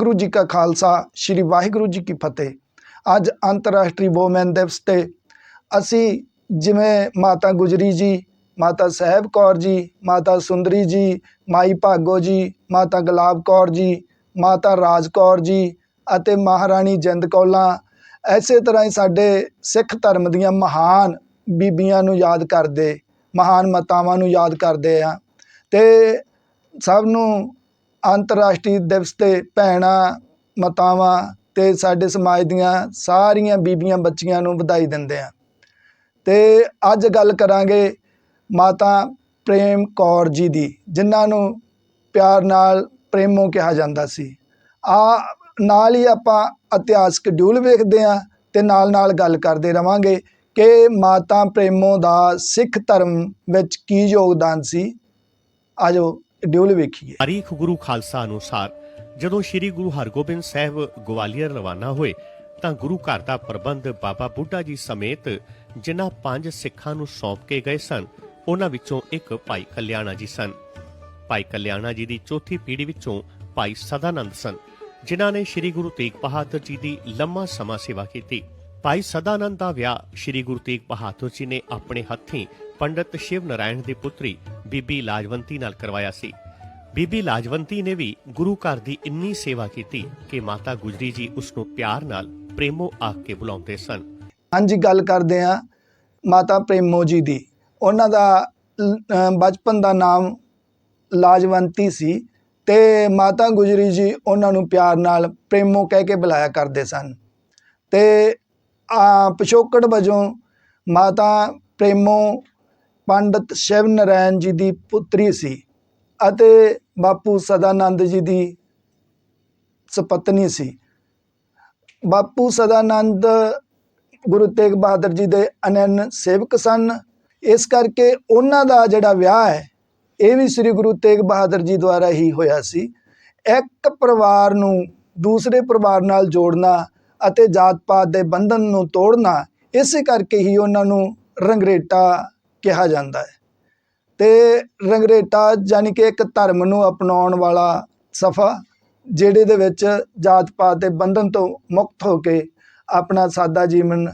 ਗੁਰੂ ਜੀ ਕਾ ਖਾਲਸਾ, ਸ੍ਰੀ ਵਾਹਿਗੁਰੂ ਜੀ ਕੀ ਫਤਿਹ। ਅੱਜ ਅੰਤਰਰਾਸ਼ਟਰੀ ਵੋਮਨ ਦਿਵਸ ਤੇ ਅਸੀਂ ਜਿਵੇਂ ਮਾਤਾ ਗੁਜਰੀ ਜੀ, ਮਾਤਾ ਸਾਹਿਬ ਕੌਰ ਜੀ, ਮਾਤਾ ਸੁੰਦਰੀ ਜੀ, ਮਾਈ ਭਾਗੋ ਜੀ, ਮਾਤਾ ਗੁਲਾਬ ਕੌਰ ਜੀ, ਮਾਤਾ ਰਾਜ ਕੌਰ ਜੀ ਅਤੇ ਮਹਾਰਾਣੀ ਜਿੰਦ ਕੌਲਾਂ, ਐਸੇ ਤਰ੍ਹਾਂ ਹੀ ਸਾਡੇ ਸਿੱਖ ਧਰਮ ਦੀਆਂ ਮਹਾਨ ਬੀਬੀਆਂ ਨੂੰ ਯਾਦ ਕਰਦੇ, ਮਹਾਨ ਮਾਤਾਵਾਂ ਨੂੰ ਯਾਦ ਕਰਦੇ ਆ। ਤੇ ਸਭ ਨੂੰ ਅੰਤਰਰਾਸ਼ਟਰੀ ਦਿਵਸ ਤੇ ਭੈਣਾਂ, ਮਾਤਾਵਾਂ ਤੇ ਸਾਡੇ ਸਮਾਜ ਦੀਆਂ ਸਾਰੀਆਂ ਬੀਬੀਆਂ, ਬੱਚੀਆਂ ਨੂੰ ਵਧਾਈ ਦਿੰਦੇ ਆ ਤੇ ਅੱਜ ਗੱਲ ਕਰਾਂਗੇ ਮਾਤਾ ਪ੍ਰੇਮ ਕੌਰ ਜੀ ਦੀ, ਜਿਨ੍ਹਾਂ ਨੂੰ ਪਿਆਰ ਨਾਲ ਪ੍ਰੇਮੋ ਕਿਹਾ ਜਾਂਦਾ ਸੀ। ਆ ਨਾਲ ਹੀ ਆਪਾਂ ਇਤਿਹਾਸਕ ਡਿਊਲ ਵੇਖਦੇ ਆ ਤੇ ਨਾਲ ਨਾਲ ਗੱਲ ਕਰਦੇ ਰਵਾਂਗੇ ਕਿ ਮਾਤਾ ਪ੍ਰੇਮੋ ਦਾ ਸਿੱਖ ਧਰਮ ਵਿੱਚ ਕੀ ਯੋਗਦਾਨ ਸੀ। ਆਜੋ ਡਿਊਲ ਵੇਖੀਏ। ਤਾਰੀਖ ਗੁਰੂ ਖਾਲਸਾ ਅਨੁਸਾਰ ਜਦੋਂ ਸ੍ਰੀ ਗੁਰੂ ਹਰਗੋਬਿੰਦ ਸਾਹਿਬ ਗਵਾਲੀਅਰ ਰਵਾਨਾ ਹੋਏ, ਤਾਂ ਗੁਰੂ ਘਰ ਦਾ ਪ੍ਰਬੰਧ ਬਾਬਾ ਬੁੱਢਾ ਜੀ ਸਮੇਤ ਜਿਨ੍ਹਾਂ ਪੰਜ ਸਿੱਖਾਂ ਨੂੰ ਸੌਂਪ ਕੇ ਗਏ ਸਨ, ਉਹਨਾਂ ਵਿੱਚੋਂ ਇੱਕ ਭਾਈ ਕਲਿਆਣਾ ਜੀ ਸਨ। ਭਾਈ ਕਲਿਆਣਾ ਜੀ ਦੀ ਚੌਥੀ ਪੀੜ੍ਹੀ ਵਿੱਚੋਂ ਭਾਈ ਸਦਾਨੰਦ ਸਨ, ਜਿਨ੍ਹਾਂ ਨੇ ਸ੍ਰੀ ਗੁਰੂ ਤੇਗ ਬਹਾਦਰ ਜੀ ਦੀ ਲੰਮਾ ਸਮਾਂ ਸੇਵਾ ਕੀਤੀ। ਭਾਈ ਸਦਾਨੰਦ ਦਾ ਵਿਆਹ ਸ੍ਰੀ ਗੁਰੂ ਤੇਗ ਬਹਾਦਰ ਜੀ ਨੇ ਆਪਣੇ ਹੱਥੀਂ ਪੰਡਤ ਸ਼ਿਵ ਨਾਰਾਇਣ ਦੀ ਪੁੱਤਰੀ ਬੀਬੀ ਲਾਜਵੰਤੀ ਨਾਲ ਕਰਵਾਇਆ ਸੀ। ਬੀਬੀ ਲਾਜਵੰਤੀ ਨੇ ਵੀ ਗੁਰੂ ਘਰ ਦੀ ਇੰਨੀ ਸੇਵਾ ਕੀਤੀ ਕਿ ਮਾਤਾ ਗੁਜਰੀ ਜੀ ਉਸ ਨੂੰ ਪਿਆਰ ਨਾਲ ਪ੍ਰੇਮੋ ਆਖ ਕੇ ਬੁਲਾਉਂਦੇ ਸਨ। ਹਾਂਜੀ, ਗੱਲ ਕਰਦੇ ਆ ਮਾਤਾ ਪ੍ਰੇਮੋ ਜੀ ਦੀ। ਉਹਨਾਂ ਦਾ ਬਚਪਨ ਦਾ ਨਾਮ ਲਾਜਵੰਤੀ ਸੀ ਤੇ ਮਾਤਾ ਗੁਜਰੀ ਜੀ ਉਹਨਾਂ ਨੂੰ ਪਿਆਰ ਨਾਲ ਪ੍ਰੇਮੋ ਕਹਿ ਕੇ ਬੁਲਾਇਆ ਕਰਦੇ ਸਨ। ਤੇ ਪਿਛੋਕੜ ਵਜੋਂ ਮਾਤਾ ਪ੍ਰੇਮੋ ਪੰਡਤ ਸ਼ਿਵ ਨਾਰਾਇਣ ਜੀ ਦੀ ਪੁੱਤਰੀ ਸੀ ਅਤੇ ਬਾਪੂ ਸਦਾਨੰਦ ਜੀ ਦੀ ਸੁਪਤਨੀ ਸੀ। ਬਾਪੂ ਸਦਾਨੰਦ ਗੁਰੂ ਤੇਗ ਬਹਾਦਰ ਜੀ ਦੇ ਅਨੰਨ ਸੇਵਕ ਸਨ। ਇਸ ਕਰਕੇ ਉਹਨਾਂ ਦਾ ਜਿਹੜਾ ਵਿਆਹ ਹੈ, ਇਹ ਵੀ ਸ੍ਰੀ ਗੁਰੂ ਤੇਗ ਬਹਾਦਰ ਜੀ ਦੁਆਰਾ ਹੀ ਹੋਇਆ ਸੀ। ਇੱਕ ਪਰਿਵਾਰ ਨੂੰ ਦੂਸਰੇ ਪਰਿਵਾਰ ਨਾਲ ਜੋੜਨਾ ਅਤੇ ਜਾਤ ਪਾਤ ਦੇ ਬੰਧਨ ਨੂੰ ਤੋੜਨਾ, ਇਸੇ ਕਰਕੇ ਹੀ ਉਹਨਾਂ ਨੂੰ ਰੰਗਰੇਟਾ ਕਿਹਾ ਜਾਂਦਾ ਹੈ। ਤੇ ਰੰਗਰੇਟਾ ਯਾਨੀ ਕਿ ਇੱਕ ਧਰਮ ਨੂੰ ਅਪਣਾਉਣ ਵਾਲਾ ਸਫਾ, ਜਿਹੜੇ ਦੇ ਵਿੱਚ ਜਾਤ ਪਾਤ ਦੇ ਬੰਧਨ ਤੋਂ ਮੁਕਤ ਹੋ ਕੇ ਆਪਣਾ ਸਾਦਾ ਜੀਵਨ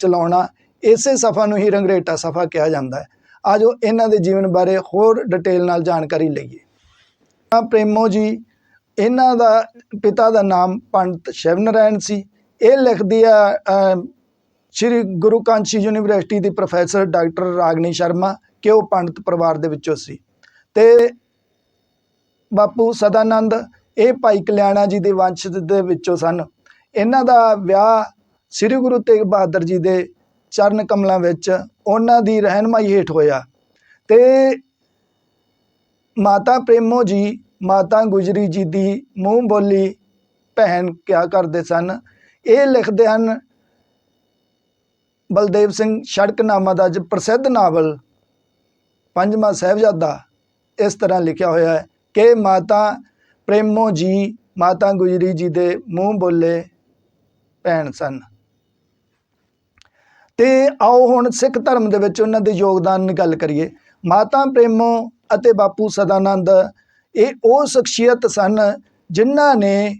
ਚਲਾਉਣਾ, ਇਸੇ ਸਫਾ ਨੂੰ ਹੀ ਰੰਗਰੇਟਾ ਸਫਾ ਕਿਹਾ ਜਾਂਦਾ ਹੈ। ਆਜੋ ਇਹਨਾਂ ਦੇ ਜੀਵਨ ਬਾਰੇ ਹੋਰ ਡਿਟੇਲ ਨਾਲ ਜਾਣਕਾਰੀ ਲਈਏ। ਤਾਂ ਪ੍ਰੇਮੋ ਜੀ, ਇਹਨਾਂ ਦਾ ਪਿਤਾ ਦਾ ਨਾਮ ਪੰਡਤ ਸ਼ਿਵ ਨਾਰਾਇਣ ਸੀ। ਇਹ ਲਿਖਦੀ ਆ ਸ਼੍ਰੀ ਗੁਰੂ ਕਾਂਚੀ ਯੂਨੀਵਰਸਿਟੀ ਦੀ ਪ੍ਰੋਫੈਸਰ ਡਾਕਟਰ ਰਾਗਨੀ ਸ਼ਰਮਾ ਕਿ ਉਹ ਪੰਡਤ ਪਰਿਵਾਰ ਦੇ ਵਿੱਚੋਂ ਸੀ? ਤੇ ਬਾਪੂ ਸਦਾਨੰਦ, ਇਹ ਭਾਈ ਕਲਿਆਣਾ ਜੀ ਦੇ ਵੰਸ਼ ਦੇ ਵਿੱਚੋਂ ਸਨ। ਇਹਨਾਂ ਦਾ ਵਿਆਹ ਸ੍ਰੀ ਗੁਰੂ ਤੇਗ ਬਹਾਦਰ ਜੀ ਦੇ ਚਰਨ ਕਮਲਾਂ ਵਿੱਚ ਉਹਨਾਂ ਦੀ ਰਹਿਨਮਾਈ ਹੇਠ ਹੋਇਆ ਤੇ ਮਾਤਾ ਪ੍ਰੇਮੋ ਜੀ, ਮਾਤਾ ਗੁਜਰੀ ਜੀ ਦੀ ਮੂੰਹ ਬੋਲੀ ਭੈਣ ਕਿਆ ਕਰਦੇ ਸਨ? ਇਹ ਲਿਖਦੇ ਹਨ ਬਲਦੇਵ ਸਿੰਘ ਸੜਕਨਾਮਾ ਦਾ ਜੋ ਪ੍ਰਸਿੱਧ ਨਾਵਲ ਪੰਜਵਾਂ ਸਾਹਿਬਜ਼ਾਦਾ ਇਸ ਤਰ੍ਹਾਂ ਲਿਖਿਆ ਹੋਇਆ ਹੈ, ਕਿ ਮਾਤਾ ਪ੍ਰੇਮੋ ਜੀ, ਮਾਤਾ ਗੁਜਰੀ ਜੀ ਦੇ ਮੂੰਹ ਬੋਲੇ ਭੈਣ ਸਨ। ਤੇ ਆਓ ਹੁਣ ਸਿੱਖ ਧਰਮ ਦੇ ਵਿੱਚ ਉਹਨਾਂ ਦੇ ਯੋਗਦਾਨ ਦੀ ਗੱਲ ਕਰੀਏ। ਮਾਤਾ ਪ੍ਰੇਮੋ ਅਤੇ ਬਾਪੂ ਸਦਾਨੰਦ ਇਹ ਉਹ ਸ਼ਖਸੀਅਤ ਸਨ ਜਿਨ੍ਹਾਂ ਨੇ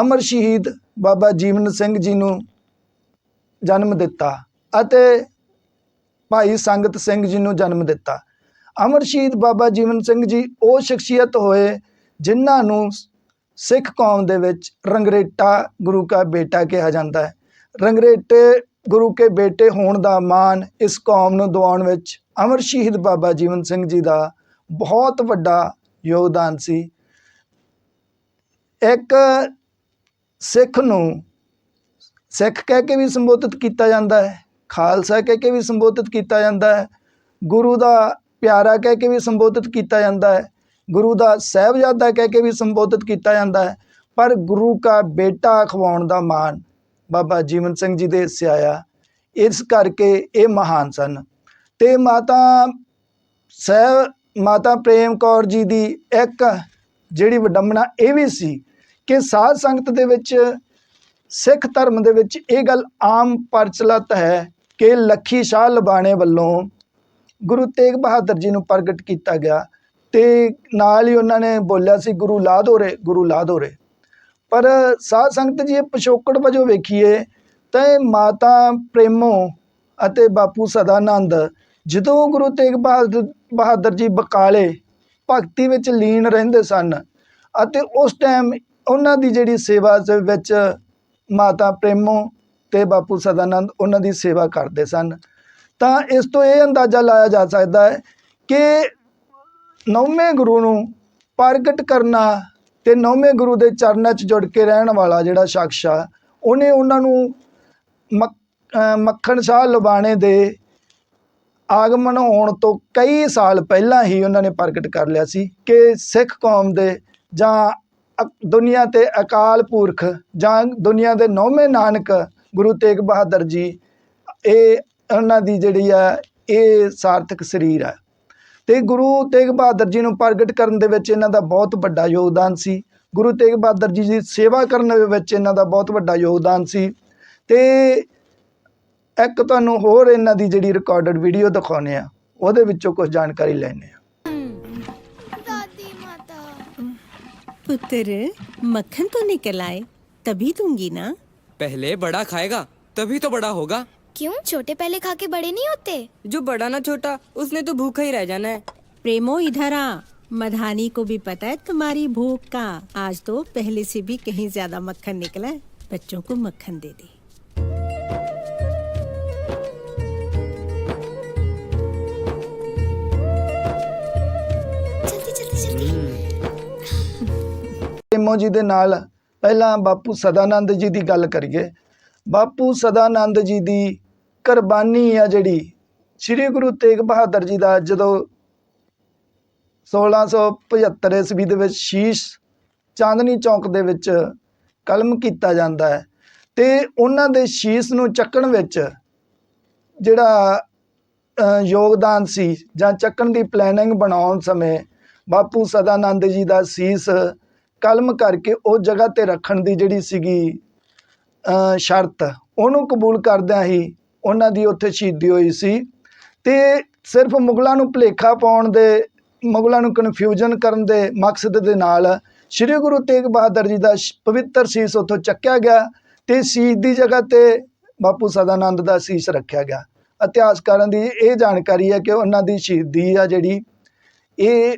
ਅਮਰ ਸ਼ਹੀਦ ਬਾਬਾ ਜੀਵਨ ਸਿੰਘ ਜੀ ਨੂੰ ਜਨਮ ਦਿੱਤਾ। ਅਤੇ ਭਾਈ ਸੰਗਤ ਸਿੰਘ ਜੀ ਨੂੰ ਜਨਮ ਦਿੱਤਾ। ਅਮਰ ਸ਼ਹੀਦ ਬਾਬਾ ਜੀਵਨ ਸਿੰਘ ਜੀ ਉਹ ਸ਼ਖਸੀਅਤ ਹੋਏ ਜਿਨ੍ਹਾਂ ਨੂੰ ਸਿੱਖ ਕੌਮ ਦੇ ਵਿੱਚ ਰੰਗਰੇਟਾ ਗੁਰੂ ਕਾ ਬੇਟਾ ਕਿਹਾ ਜਾਂਦਾ ਹੈ। ਰੰਗਰੇਟੇ ਗੁਰੂ ਕੇ ਬੇਟੇ ਹੋਣ ਦਾ ਮਾਣ ਇਸ ਕੌਮ ਨੂੰ ਦਿਵਾਉਣ ਵਿੱਚ ਅਮਰ ਸ਼ਹੀਦ ਬਾਬਾ ਜੀਵਨ ਸਿੰਘ ਜੀ ਦਾ ਬਹੁਤ ਵੱਡਾ ਯੋਗਦਾਨ ਸੀ। ਇੱਕ ਸਿੱਖ ਨੂੰ ਸਿੱਖ ਕਹਿ ਕੇ ਵੀ ਸੰਬੋਧਿਤ ਕੀਤਾ ਜਾਂਦਾ ਹੈ। ਖਾਲਸਾ ਕਹਿ ਕੇ ਵੀ ਸੰਬੋਧਿਤ ਕੀਤਾ ਜਾਂਦਾ ਹੈ। ਗੁਰੂ ਦਾ ਪਿਆਰਾ ਕਹਿ ਕੇ ਵੀ ਸੰਬੋਧਿਤ ਕੀਤਾ ਜਾਂਦਾ ਹੈ। ਗੁਰੂ ਦਾ ਸਹਿਬਜ਼ਾਦਾ ਕਹਿ ਕੇ ਵੀ ਸੰਬੋਧਿਤ ਕੀਤਾ ਜਾਂਦਾ ਹੈ। ਪਰ ਗੁਰੂ ਕਾ ਬੇਟਾ ਅਖਵਾਉਣ ਦਾ ਮਾਣ ਬਾਬਾ ਜੀਵਨ ਸਿੰਘ ਜੀ ਦੇ ਹਿੱਸੇ ਆਇਆ ਇਸ ਕਰਕੇ ਇਹ ਮਹਾਨ ਸਨ। ਤੇ ਮਾਤਾ ਸਹਿ ਮਾਤਾ ਪ੍ਰੇਮ ਕੌਰ ਜੀ ਦੀ ਇੱਕ ਜਿਹੜੀ ਵਡੰਬਨਾ ਇਹ ਵੀ ਸੀ ਕਿ ਸਾਧ ਸੰਗਤ ਦੇ ਵਿੱਚ, ਸਿੱਖ ਧਰਮ ਦੇ ਵਿੱਚ ਇਹ ਗੱਲ ਆਮ ਪ੍ਰਚਲਿਤ ਹੈ ਕਿ ਲੱਖੀ ਸ਼ਾਹ ਲਬਾਣੇ ਵੱਲੋਂ ਗੁਰੂ ਤੇਗ ਬਹਾਦਰ ਜੀ ਨੂੰ ਪ੍ਰਗਟ ਕੀਤਾ ਗਿਆ ਤੇ ਨਾਲ ਹੀ ਉਹਨਾਂ ਨੇ ਬੋਲਿਆ ਸੀ ਗੁਰੂ ਲਾਧੋਰੇ ਗੁਰੂ ਲਾਧੋਰੇ ਪਰ ਸਾਧ ਸੰਗਤ ਜੀ ਇਹ ਪਿਛੋਕੜ ਵਜੋਂ ਵੇਖੀਏ ਤਾਂ ਇਹ ਮਾਤਾ ਪ੍ਰੇਮੋ ਅਤੇ ਬਾਪੂ ਸਦਾਨੰਦ ਜਦੋਂ ਗੁਰੂ ਤੇਗ ਬਹਾਦਰ ਬਹਾਦਰ ਜੀ ਬਕਾਲੇ ਭਗਤੀ ਵਿੱਚ ਲੀਨ ਰਹਿੰਦੇ ਸਨ ਅਤੇ ਉਸ ਟਾਈਮ ਉਹਨਾਂ ਦੀ ਜਿਹੜੀ ਸੇਵਾ ਦੇ ਵਿੱਚ ਮਾਤਾ ਪ੍ਰੇਮੋ ਤੇ ਬਾਪੂ ਸਦਾਨੰਦ ਉਹਨਾਂ ਦੀ ਸੇਵਾ ਕਰਦੇ ਸਨ। ਤਾਂ ਇਸ ਤੋਂ ਇਹ ਅੰਦਾਜ਼ਾ ਲਾਇਆ ਜਾ ਸਕਦਾ ਹੈ ਕਿ ਨੌਵੇਂ ਗੁਰੂ ਨੂੰ ਪ੍ਰਗਟ ਕਰਨਾ ਤੇ ਨੌਵੇਂ ਗੁਰੂ ਦੇ ਚਰਨਾਂ 'ਚ ਜੁੜ ਕੇ ਰਹਿਣ ਵਾਲਾ ਜਿਹੜਾ ਸ਼ਖਸ ਆ, ਉਹਨੇ ਉਹਨਾਂ ਨੂੰ ਮੱਖ- ਮੱਖਣ ਸ਼ਾਹ ਲੁਬਾਣੇ ਦੇ ਆਗਮਨ ਹੋਣ ਤੋਂ ਕਈ ਸਾਲ ਪਹਿਲਾਂ ਹੀ ਉਹਨਾਂ ਨੇ ਪ੍ਰਗਟ ਕਰ ਲਿਆ ਸੀ ਕਿ ਸਿੱਖ ਕੌਮ ਦੇ ਜਾਂ ਅਕ- ਦੁਨੀਆ ਤੇ ਅਕਾਲ ਪੁਰਖ ਜਾਂ ਦੁਨੀਆ ਦੇ ਨੌਵੇਂ ਨਾਨਕ ਗੁਰੂ ਤੇਗ ਬਹਾਦਰ ਜੀ ਇਹ ਉਹਨਾਂ ਦੀ ਜਿਹੜੀ ਆ ਇਹ ਸਾਰਥਕ ਸਰੀਰ ਆ ਤੇ ਗੁਰੂ ਤੇਗ ਬਹਾਦਰ ਜੀ ਨੂੰ ਪ੍ਰਗਟ ਕਰਨ ਦੇ ਵਿੱਚ ਇਹਨਾਂ ਦਾ ਬਹੁਤ ਵੱਡਾ ਯੋਗਦਾਨ ਸੀ ਗੁਰੂ ਤੇਗ ਬਹਾਦਰ ਜੀ ਦੀ ਸੇਵਾ ਕਰਨ ਦੇ ਵਿੱਚ ਇਹਨਾਂ ਦਾ ਬਹੁਤ ਵੱਡਾ ਯੋਗਦਾਨ ਸੀ ਤੇ ਇੱਕ ਤੁਹਾਨੂੰ ਹੋਰ ਇਹਨਾਂ ਦੀ ਜਿਹੜੀ ਰਿਕਾਰਡਡ ਵੀਡੀਓ ਦਿਖਾਉਨੇ ਆ ਉਹਦੇ ਵਿੱਚੋਂ ਕੁਝ ਜਾਣਕਾਰੀ ਲੈਣੇ ਆ दादी माता पुत्र मक्खन तो निकल आए तभी दूंगी ना पहले बड़ा खाएगा तभी तो बड़ा होगा। क्यों? छोटे पहले खा के बड़े नहीं होते? जो बड़ा ना छोटा उसने तो भूखा ही रह जाना है। प्रेमो इधर आ। मधानी को भी पता है तुम्हारी भूख का। आज तो पहले से भी कहीं ज़्यादा मक्खन निकला है। बच्चों को मक्खन दे दे। जल्दी जल्दी जल्दी प्रेमो जी दे नाल ਪਹਿਲਾਂ ਬਾਪੂ ਸਦਾਨੰਦ ਜੀ ਦੀ ਗੱਲ ਕਰੀਏ। ਬਾਪੂ ਸਦਾਨੰਦ ਜੀ ਦੀ ਕੁਰਬਾਨੀ ਆ ਜਿਹੜੀ ਸ੍ਰੀ ਗੁਰੂ ਤੇਗ ਬਹਾਦਰ ਜੀ ਦਾ ਜਦੋਂ 1675 ਈਸਵੀ ਦੇ ਵਿੱਚ ਸ਼ੀਸ਼ ਚਾਂਦਨੀ ਚੌਕ ਦੇ ਵਿੱਚ ਕਲਮ ਕੀਤਾ ਜਾਂਦਾ ਹੈ ਤੇ ਉਹਨਾਂ ਦੇ ਸ਼ੀਸ਼ ਨੂੰ ਚੱਕਣ ਵਿੱਚ ਜਿਹੜਾ ਯੋਗਦਾਨ ਸੀ ਜਾਂ ਚੱਕਣ ਦੀ ਪਲੈਨਿੰਗ ਬਣਾਉਣ ਸਮੇਂ ਬਾਪੂ ਸਦਾਨੰਦ ਜੀ ਦਾ ਸੀਸ ਕਲਮ ਕਰਕੇ ਉਹ ਜਗ੍ਹਾ ਤੇ ਰੱਖਣ ਦੀ ਜਿਹੜੀ ਸੀਗੀ ਸ਼ਰਤ, ਉਹਨੂੰ ਕਬੂਲ ਕਰਦਿਆਂ ਹੀ ਉਹਨਾਂ ਦੀ ਉੱਥੇ ਸ਼ਹੀਦੀ ਹੋਈ ਸੀ। ਤੇ ਸਿਰਫ ਮੁਗਲਾਂ ਨੂੰ ਭੁਲੇਖਾ ਪਾਉਣ ਦੇ, ਮੁਗਲਾਂ ਨੂੰ ਕਨਫਿਊਜ਼ਨ ਕਰਨ ਦੇ ਮਕਸਦ ਦੇ ਨਾਲ ਸ੍ਰੀ ਗੁਰੂ ਤੇਗ ਬਹਾਦਰ ਜੀ ਦਾ ਸ਼- ਪਵਿੱਤਰ ਸੀਸ ਉੱਥੋਂ ਚੱਕਿਆ ਗਿਆ ਤੇ ਸੀਸ ਦੀ ਜਗ੍ਹਾ ਤੇ ਬਾਪੂ ਸਦਾਨੰਦ ਦਾ ਸੀਸ ਰੱਖਿਆ ਗਿਆ। ਇਤਿਹਾਸਕਾਰਾਂ ਦੀ ਇਹ ਜਾਣਕਾਰੀ ਹੈ ਕਿ ਉਹਨਾਂ ਦੀ ਸ਼ਹੀਦੀ ਆ ਜਿਹੜੀ, ਇਹ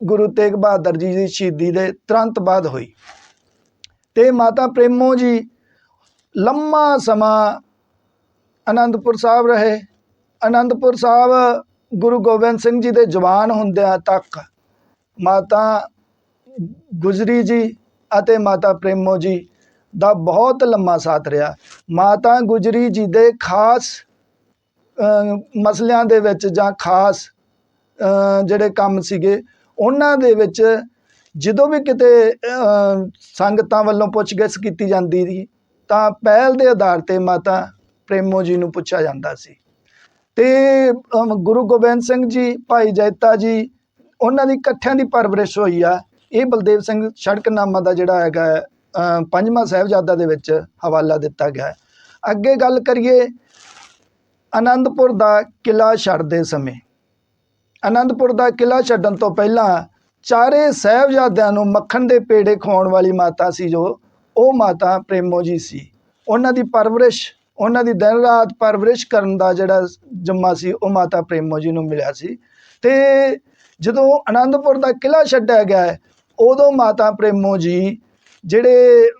ਗੁਰੂ ਤੇਗ ਬਹਾਦਰ ਜੀ ਦੀ ਸ਼ਹੀਦੀ ਦੇ ਤੁਰੰਤ ਬਾਅਦ ਹੋਈ। ਤੇ ਮਾਤਾ ਪ੍ਰੇਮੋ ਜੀ ਲੰਮਾ ਸਮਾਂ ਅਨੰਦਪੁਰ ਸਾਹਿਬ ਰਹੇ। ਅਨੰਦਪੁਰ ਸਾਹਿਬ ਗੁਰੂ ਗੋਬਿੰਦ ਸਿੰਘ ਜੀ ਦੇ ਜਵਾਨ ਹੁੰਦਿਆਂ ਤੱਕ ਮਾਤਾ ਗੁਜਰੀ ਜੀ ਅਤੇ ਮਾਤਾ ਪ੍ਰੇਮੋ ਜੀ ਦਾ ਬਹੁਤ ਲੰਮਾ ਸਾਥ ਰਿਹਾ। ਮਾਤਾ ਗੁਜਰੀ ਜੀ ਦੇ ਖਾਸ ਮਸਲਿਆਂ ਦੇ ਵਿੱਚ ਜਾਂ ਖਾਸ ਜਿਹੜੇ ਕੰਮ ਸੀਗੇ ਉਹਨਾਂ ਦੇ ਵਿੱਚ ਜਦੋਂ ਵੀ ਕਿਤੇ ਸੰਗਤਾਂ ਵੱਲੋਂ ਪੁੱਛਗਿੱਛ ਕੀਤੀ ਜਾਂਦੀ ਸੀ, ਤਾਂ ਪਹਿਲ ਦੇ ਆਧਾਰ ਤੇ ਮਾਤਾ ਪ੍ਰੇਮੋ ਜੀ ਨੂੰ ਪੁੱਛਿਆ ਜਾਂਦਾ ਸੀ। ਤੇ ਗੁਰੂ ਗੋਬਿੰਦ ਸਿੰਘ ਜੀ, ਭਾਈ ਜੈਤਾ ਜੀ, ਉਹਨਾਂ ਦੀ ਇਕੱਠਿਆਂ ਦੀ ਪਰਵਰਿਸ਼ ਹੋਈ ਆ। ਇਹ ਬਲਦੇਵ ਸਿੰਘ ਸੜਕਨਾਮਾ ਦਾ ਜਿਹੜਾ ਹੈਗਾ ਪੰਜਵਾਂ ਸਾਹਿਬਜ਼ਾਦਾ ਦੇ ਵਿੱਚ ਹਵਾਲਾ ਦਿੱਤਾ ਗਿਆ ਅੱਗੇ ਗੱਲ ਕਰੀਏ, ਆਨੰਦਪੁਰ ਦਾ ਕਿਲਾ ਛੱਡਦੇ ਸਮੇਂ। ਅਨੰਦਪੁਰ ਦਾ ਕਿਲਾ ਛੱਡਣ ਤੋਂ ਪਹਿਲਾਂ ਚਾਰੇ ਸਾਹਿਬਜ਼ਾਦਿਆਂ ਨੂੰ ਮੱਖਣ ਦੇ ਪੇੜੇ ਖਵਾਉਣ ਵਾਲੀ ਮਾਤਾ ਸੀ ਜੋ, ਉਹ ਮਾਤਾ ਪ੍ਰੇਮੋ ਜੀ ਸੀ। ਉਹਨਾਂ ਦੀ ਪਰਵਰਿਸ਼, ਉਹਨਾਂ ਦੀ ਦਿਨ ਰਾਤ ਪਰਵਰਿਸ਼ ਕਰਨ ਦਾ ਜਿਹੜਾ ਜੰਮਾ ਸੀ, ਉਹ ਮਾਤਾ ਪ੍ਰੇਮੋ ਜੀ ਨੂੰ ਮਿਲਿਆ ਸੀ। ਤੇ ਜਦੋਂ ਆਨੰਦਪੁਰ ਦਾ ਕਿਲਾ ਛੱਡਿਆ ਗਿਆ, ਉਦੋਂ ਮਾਤਾ ਪ੍ਰੇਮੋ ਜੀ, ਜਿਹੜੇ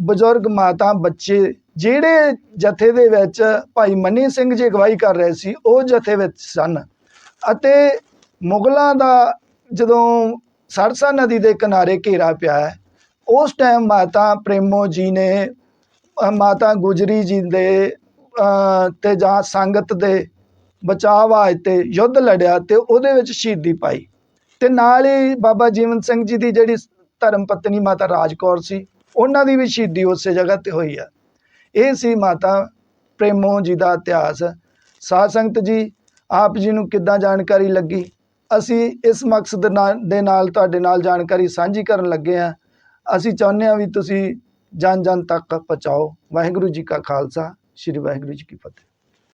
ਬਜ਼ੁਰਗ ਮਾਤਾ ਬੱਚੇ, ਜਿਹੜੇ ਜਥੇ ਦੇ ਵਿੱਚ ਭਾਈ ਮੰਨੀ ਸਿੰਘ ਜੀ ਅਗਵਾਈ ਕਰ ਰਹੇ ਸੀ, ਉਹ ਜਥੇ ਵਿੱਚ ਸਨ। ਅਤੇ ਮੁਗਲਾਂ ਦਾ ਜਦੋਂ ਸਰਸਾ ਨਦੀ ਦੇ ਕਿਨਾਰੇ ਘੇਰਾ ਪਿਆ ਹੈ ਉਸ ਟਾਈਮ ਮਾਤਾ ਪ੍ਰੇਮੋ ਜੀ ਨੇ ਮਾਤਾ ਗੁਜਰੀ ਜੀ ਦੇ ਅ, ਤੇ ਜਾਂ ਸੰਗਤ ਦੇ ਬਚਾਅ ਵਾਸਤੇ ਯੁੱਧ ਲੜਿਆ ਤੇ ਉਹਦੇ ਵਿੱਚ ਸ਼ਹੀਦੀ ਪਾਈ। ਤੇ ਨਾਲ ਹੀ ਬਾਬਾ ਜੀਵਨ ਸਿੰਘ ਜੀ ਦੀ ਜਿਹੜੀ ਧਰਮ ਪਤਨੀ ਮਾਤਾ ਰਾਜਕੌਰ ਸੀ ਉਹਨਾਂ ਦੀ ਵੀ ਸ਼ਹੀਦੀ ਉਸੇ ਜਗ੍ਹਾ ਤੇ ਹੋਈ ਆ। ਇਹ ਸੀ ਮਾਤਾ ਪ੍ਰੇਮੋ ਜੀ ਦਾ ਇਤਿਹਾਸ। ਸਾਧ ਸੰਗਤ ਜੀ ਆਪ ਜੀ ਨੂੰ ਕਿੱਦਾਂ ਜਾਣਕਾਰੀ ਲੱਗੀ? ਅਸੀਂ ਇਸ ਮਕਸਦ ਨਾਲ ਦੇ ਨਾਲ ਤੁਹਾਡੇ ਨਾਲ ਜਾਣਕਾਰੀ ਸਾਂਝੀ ਕਰਨ ਲੱਗੇ ਹਾਂ। ਅਸੀਂ ਚਾਹੁੰਦੇ ਹਾਂ ਵੀ ਤੁਸੀਂ ਜਨ ਜਨ ਤੱਕ ਪਹੁੰਚਾਓ। ਵਾਹਿਗੁਰੂ ਜੀ ਕਾ ਖਾਲਸਾ, ਸ੍ਰੀ ਵਾਹਿਗੁਰੂ ਜੀ ਕੀ ਫਤਿਹ।